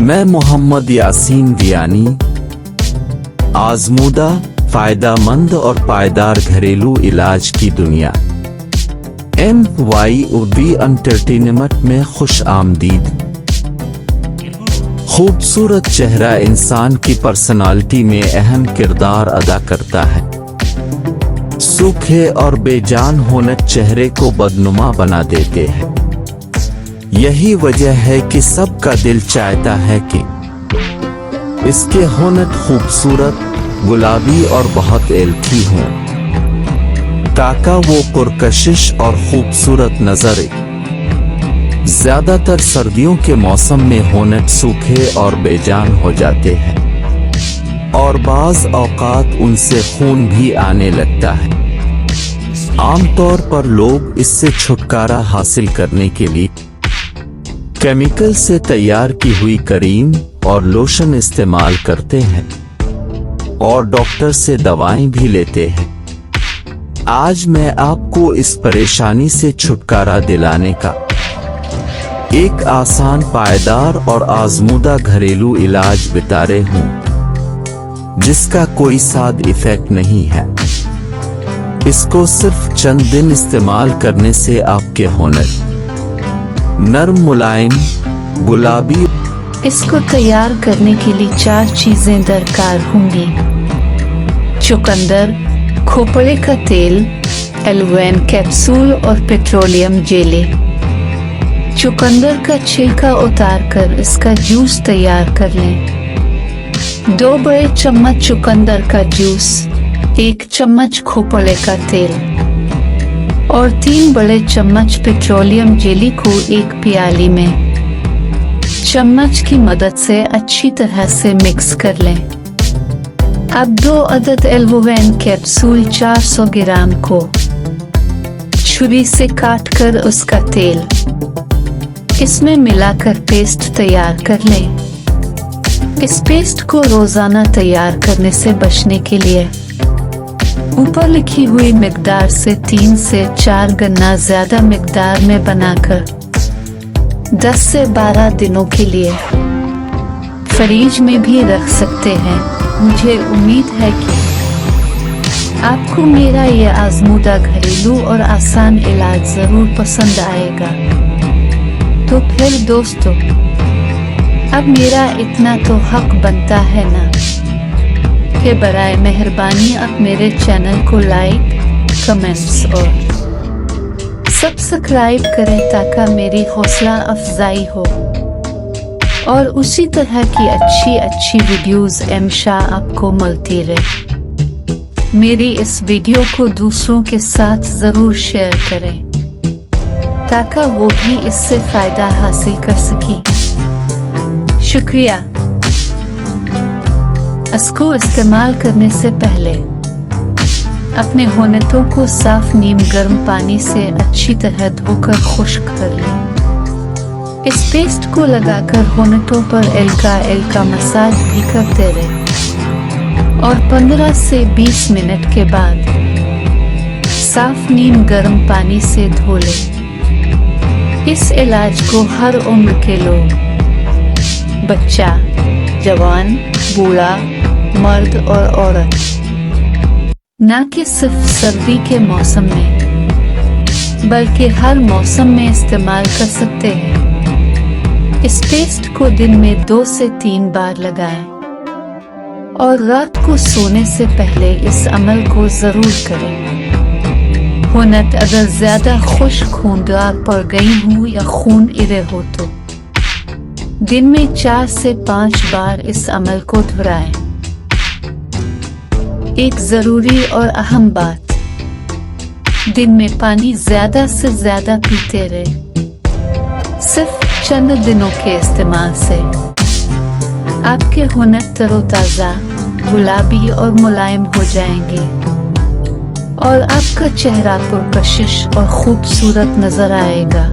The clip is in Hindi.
मैं मोहम्मद यासीन वियानी आजमूदा, फायदामंद और पायदार घरेलू इलाज की दुनिया। एम वाई उर्दी एंटरटेनमेंट में खुश आमदीद। खूबसूरत चेहरा इंसान की पर्सनालिटी में अहम किरदार अदा करता है। सूखे और बेजान होने चेहरे को बदनुमा बना देते हैं। यही वजह है कि सबका दिल चाहता है कि इसके होनक खूबसूरत, गुलाबी और बहुत एलखी हों, ताका वो पुरकशिश और खूबसूरत नज़र। ज़्यादातर सर्दियों के मौसम में होनट सूखे और बेजान हो जाते हैं, और बाज औकात उनसे खून भी आने लगता है। आमतौर पर लोग इससे छुटकारा हासिल करने के लिए केमिकल से तैयार की हुई करीम और लोशन इस्तेमाल करते हैं और डॉक्टर से दवाएँ भी लेते हैं। आज मैं आपको इस परेशानी से छुटकारा दिलाने का एक आसान पायदार और आजमूदा घरेलू इलाज बिता रहे हूँ, जिसका कोई साद इफ़ेक्ट नहीं है। इसको सिर्फ़ चंद दिन इस्तेमाल करने से आपके होनर नरम मुलायम, गुलाबी। इसको तैयार करने के लिए चार चीज़ें दरकार होंगी। चुकंदर, खोपड़े का तेल एलवेन कैप्सूल और पेट्रोलियम जेले। चुकंदर का छिलका उतार कर इसका जूस तैयार कर लें। दो बड़े चम्मच चुकंदर का जूस, एक चम्मच खोपड़े का तेल। और तीन बड़े चम्मच पेट्रोलियम जेली को एक प्याली में। चम्मच की मदद से अच्छी तरह से मिक्स कर लें। अब दो अदद एल्वोवेन कैप्सूल 400 ग्राम को छुरी से काट कर उसका तेल। इसमें मिलाकर पेस्ट तैयार कर लें। इस पेस्ट को रोज़ाना तैयार करने से बचने के लिए ऊपर लिखी हुई मकदार से तीन से चार गन्ना ज़्यादा मकदार में बनाकर 10 से 12 दिनों के लिए फ्रीज में भी रख सकते हैं। मुझे उम्मीद है कि आपको मेरा यह आजमूदा घरेलू और आसान इलाज ज़रूर पसंद आएगा। तो फिर दोस्तों, अब मेरा इतना तो हक बनता है ना? कि बराए मेहरबानी आप मेरे चैनल को लाइक, कमेंट्स और सब्सक्राइब करें ताकि मेरी हौसला अफजाई हो। और उसी तरह की अच्छी अच्छी वीडियोस एम शाह आपको मिलती रहे। मेरी इस वीडियो को दूसरों के साथ ज़रूर शेयर करें, ताकि वो भी इससे फ़ायदा हासिल कर सके। शुक्रिया। इसको इस्तेमाल करने से पहले अपने होनतों को साफ़ नीम गर्म पानी से अच्छी तरह धोकर खुश्क कर लें। इस पेस्ट को लगाकर होनतों पर एलका एलका मसाज भी करते रहे और 15 से 20 मिनट के बाद साफ़ नीम गर्म पानी से धो लें। इस इलाज को हर उम्र के लोग, बच्चा, जवान बूढ़ा, मर्द और औरत। न कि सिर्फ़ सर्दी के मौसम में, बल्कि हर मौसम में इस्तेमाल कर सकते हैं। इस पेस्ट को दिन में दो से तीन बार लगाएँ और रात को सोने से पहले इस अमल को ज़रूर करें। हुनत अगर ज़्यादा खुश खूनदार पड़ गई हूँ या खून इरे हो तो। दिन में चार से पाँच बार इस अमल को दोहराएँ। एक ज़रूरी और अहम बात, दिन में पानी ज़्यादा से ज़्यादा पीते रहे। सिर्फ़ चंद दिनों के इस्तेमाल से। आपके हुनर तरोताजा, गुलाबी और मुलायम हो जाएँगे। और आपका चेहरा पुरकशिश और खूबसूरत नज़र आएगा।